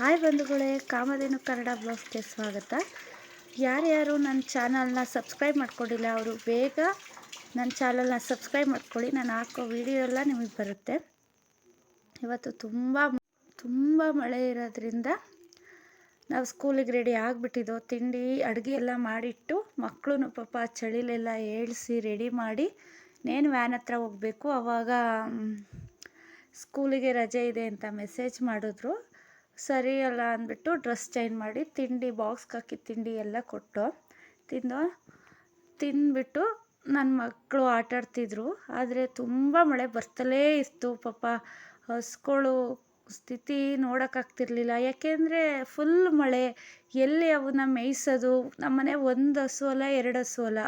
Hi ಬಂಧುಗಳೇ, ಕಾಮಧೇನು ಕನ್ನಡ ಬ್ಲಾಗ್ಸ್ಗೆ ಸ್ವಾಗತ. ಯಾರ್ಯಾರು ನನ್ನ ಚಾನಲ್ನ ಸಬ್ಸ್ಕ್ರೈಬ್ ಮಾಡ್ಕೊಂಡಿಲ್ಲ, ಅವರು ಬೇಗ ನನ್ನ ಚಾನಲ್ನ ಸಬ್ಸ್ಕ್ರೈಬ್ ಮಾಡ್ಕೊಳ್ಳಿ, ನಾನು ಹಾಕೋ ವಿಡಿಯೋ ಎಲ್ಲ ನಿಮಗೆ ಬರುತ್ತೆ. ಇವತ್ತು ತುಂಬ ತುಂಬ ಮಳೆ ಇರೋದ್ರಿಂದ ನಾವು ಸ್ಕೂಲಿಗೆ ರೆಡಿ ಆಗಿಬಿಟ್ಟಿದ್ದೋ ತಿಂಡಿ, ಅಡುಗೆ ಎಲ್ಲ ಮಾಡಿಟ್ಟು ಮಕ್ಕಳು ಪಾಪ ಚಳಿಲೆಲ್ಲ ಏಳಿಸಿ ರೆಡಿ ಮಾಡಿ ನೇನು ವ್ಯಾನ್ ಹತ್ರ ಹೋಗಬೇಕು. ಆವಾಗ ಸ್ಕೂಲಿಗೆ ರಜೆ ಇದೆ ಅಂತ ಮೆಸೇಜ್ ಮಾಡಿದ್ರು. ಸರಿ ಅಲ್ಲ ಅಂದ್ಬಿಟ್ಟು ಡ್ರೆಸ್ ಚೇಂಜ್ ಮಾಡಿ ತಿಂಡಿ ಬಾಕ್ಸ್ಗೆ ಹಾಕಿ ತಿಂಡಿ ಎಲ್ಲ ಕೊಟ್ಟು ತಿಂದು, ತಿಂದ್ಬಿಟ್ಟು ನನ್ನ ಮಕ್ಕಳು ಆಟಾಡ್ತಿದ್ರು ಆದರೆ ತುಂಬ ಮಳೆ ಬರ್ತಲೇ ಇತ್ತು. ಪಾಪ ಹಸ್ಗಳು ಸ್ಥಿತಿ ನೋಡೋಕ್ಕಾಗ್ತಿರ್ಲಿಲ್ಲ ಯಾಕೆಂದರೆ ಫುಲ್ ಮಳೆ. ಎಲ್ಲಿ ಅವನ್ನ ಮೇಯಿಸೋದು? ನಮ್ಮನೆ ಒಂದು ಹಸು ಅಲ್ಲ, ಎರಡು ಹಸು ಅಲ್ಲ.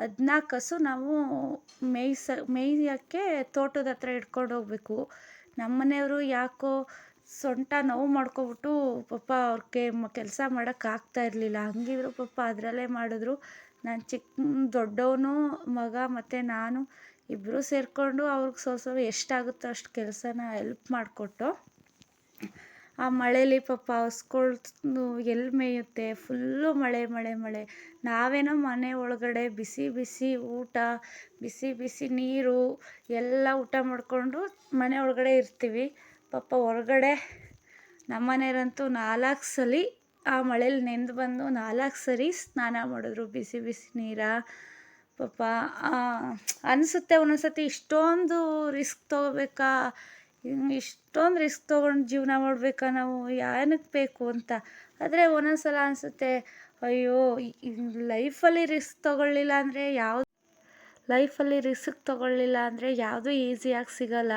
ಹದಿನಾಲ್ಕು ಹಸು ನಾವು ಮೇಯಿಸ, ಮೇಯ್ಯೋಕ್ಕೆ ತೋಟದ ಹತ್ರ ಇಟ್ಕೊಂಡು ಹೋಗ್ಬೇಕು. ನಮ್ಮನೆಯವರು ಯಾಕೋ ಸೊಂಟ ನೋವು ಮಾಡ್ಕೊಬಿಟ್ಟು ಪಾಪ ಅವ್ರಿಗೆ ಕೆಲಸ ಮಾಡೋಕ್ಕಾಗ್ತಾ ಇರಲಿಲ್ಲ. ಹಂಗಿದ್ರು ಪಾಪ ಅದರಲ್ಲೇ ಮಾಡಿದ್ರು. ನಾನು ಚಿಕ್ಕ ದೊಡ್ಡವನು, ಮಗ ಮತ್ತು ನಾನು ಇಬ್ಬರೂ ಸೇರಿಕೊಂಡು ಅವ್ರಿಗೆ ಸ್ವಲ್ಪ ಸ್ವಲ್ಪ ಎಷ್ಟಾಗುತ್ತೋ ಅಷ್ಟು ಕೆಲಸನ ಎಲ್ಪ್ ಮಾಡಿಕೊಟ್ಟು ಆ ಮಳೇಲಿ ಪಾಪ ಹಸ್ಗಳು ಎಲ್ಲಿ ಮೇಯುತ್ತೆ? ಫುಲ್ಲು ಮಳೆ ಮಳೆ ಮಳೆ. ನಾವೇನೋ ಮನೆ ಒಳಗಡೆ ಬಿಸಿ ಬಿಸಿ ಊಟ, ಬಿಸಿ ಬಿಸಿ ನೀರು ಎಲ್ಲ ಊಟ ಮಾಡಿಕೊಂಡು ಮನೆ ಒಳಗಡೆ ಇರ್ತೀವಿ. ಪಾಪ ಹೊರಗಡೆ ನಮ್ಮ ಮನೆಯವರಂತೂ ನಾಲ್ಕು ಸಲ ಆ ಮಳೇಲಿ ನೆಂದು ಬಂದು ನಾಲ್ಕು ಸರಿ ಸ್ನಾನ ಮಾಡಿದ್ರು. ಬಿಸಿ ಬಿಸಿ ನೀರ. ಪಾಪ ಅನಿಸುತ್ತೆ ಒಂದೊಂದ್ಸತಿ ಇಷ್ಟೊಂದು ರಿಸ್ಕ್ ತೊಗೋಬೇಕಾ? ಇಷ್ಟೊಂದು ರಿಸ್ಕ್ ತೊಗೊಂಡು ಜೀವನ ಮಾಡಬೇಕಾ ನಾವು? ಏನಕ್ಕೆ ಬೇಕು ಅಂತ. ಆದರೆ ಒಂದೊಂದ್ಸಲ ಅನಿಸುತ್ತೆ, ಅಯ್ಯೋ ಲೈಫಲ್ಲಿ ರಿಸ್ಕ್ ತೊಗೊಳ್ಳಿಲ್ಲ ಅಂದರೆ ಯಾವುದು, ಲೈಫಲ್ಲಿ ರಿಸ್ಕ್ ತೊಗೊಳ್ಳಿಲ್ಲ ಅಂದರೆ ಯಾವುದೂ ಈಸಿಯಾಗಿ ಸಿಗೋಲ್ಲ.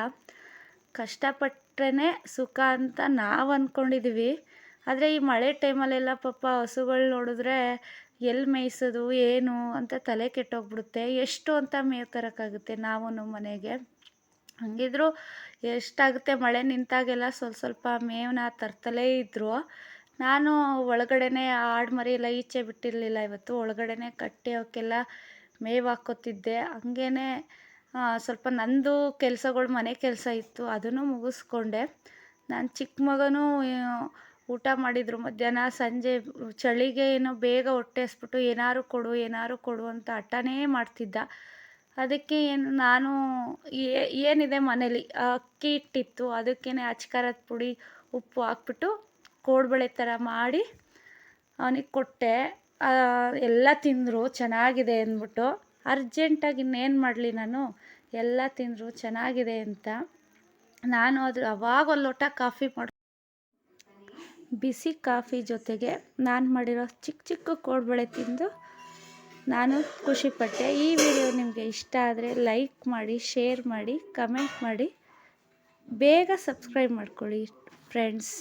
ಕಷ್ಟಪಟ್ರೇ ಸುಖ ಅಂತ ನಾವು ಅಂದ್ಕೊಂಡಿದ್ದೀವಿ ಆದರೆ ಈ ಮಳೆ ಟೈಮಲ್ಲೆಲ್ಲ ಪಾಪ ಹಸುಗಳು ನೋಡಿದ್ರೆ ಎಲ್ಲಿ ಮೇಯಿಸೋದು, ಏನು ಅಂತ ತಲೆ ಕೆಟ್ಟೋಗ್ಬಿಡುತ್ತೆ. ಎಷ್ಟು ಅಂತ ಮೇವು ತರೋಕ್ಕಾಗುತ್ತೆ ನಾವು ನಮ್ಮ ಮನೆಗೆ. ಹಂಗಿದ್ರು ಎಷ್ಟಾಗುತ್ತೆ ಮಳೆ ನಿಂತಾಗೆಲ್ಲ ಸ್ವಲ್ಪ ಸ್ವಲ್ಪ ಮೇವನ್ನ ತರ್ತಲೇ ಇದ್ದರು ನಾನು ಒಳಗಡೆನೆ ಆಡು ಮರಿ ಎಲ್ಲ ಈಚೆ ಬಿಟ್ಟಿರಲಿಲ್ಲ ಇವತ್ತು. ಒಳಗಡೆನೆ ಕಟ್ಟಿ ಅವಕ್ಕೆಲ್ಲ ಮೇವು ಹಾಕ್ಕೋತಿದ್ದೆ ಹಂಗೇ ಸ್ವಲ್ಪ ನಂದು ಕೆಲಸಗಳು ಮನೆ ಕೆಲಸ ಇತ್ತು, ಅದನ್ನು ಮುಗಿಸ್ಕೊಂಡೆ. ನಾನು ಚಿಕ್ಕ ಮಗನೂ ಊಟ ಮಾಡಿದರು ಮಧ್ಯಾಹ್ನ, ಸಂಜೆ ಚಳಿಗೆ ಏನೋ ಬೇಗ ಹೊಟ್ಟೆ ಹಸ್ಬಿಟ್ಟು ಏನಾದ್ರು ಕೊಡು ಏನಾದ್ರು ಕೊಡು ಅಂತ ಹಠನೇ ಮಾಡ್ತಿದ್ದ. ಅದಕ್ಕೆ ಏನು, ನಾನು ಏನಿದೆ ಮನೇಲಿ, ಅಕ್ಕಿ ಹಿಟ್ಟಿತ್ತು ಅದಕ್ಕೇ ಅಚ್ಕಾರದ ಪುಡಿ, ಉಪ್ಪು ಹಾಕ್ಬಿಟ್ಟು ಕೋಡ್ಬಳೆ ಥರ ಮಾಡಿ ಅವನಿಗೆ ಕೊಟ್ಟೆ. ಎಲ್ಲ ತಿಂದರು, ಚೆನ್ನಾಗಿದೆ ಅಂದ್ಬಿಟ್ಟು. ಅರ್ಜೆಂಟಾಗಿ ಇನ್ನೇನು ಮಾಡಲಿ ನಾನು? ಎಲ್ಲ ತಿಂದರು ಚೆನ್ನಾಗಿದೆ ಅಂತ. ನಾನು ಅದು ಅವಾಗ ಒಂದು ಲೋಟ ಕಾಫಿ ಮಾಡಿ ಬಿಸಿ ಕಾಫಿ ಜೊತೆಗೆ ನಾನು ಮಾಡಿರೋ ಚಿಕ್ಕ ಚಿಕ್ಕ ಕೋಡ್ಬಳೆ ತಿಂದು ನಾನು ಖುಷಿಪಟ್ಟೆ ಈ ವಿಡಿಯೋ ನಿಮಗೆ ಇಷ್ಟ ಆದರೆ ಲೈಕ್ ಮಾಡಿ, ಶೇರ್ ಮಾಡಿ, ಕಮೆಂಟ್ ಮಾಡಿ. ಬೇಗ ಸಬ್ಸ್ಕ್ರೈಬ್ ಮಾಡ್ಕೊಳ್ಳಿ, ಫ್ರೆಂಡ್ಸ್.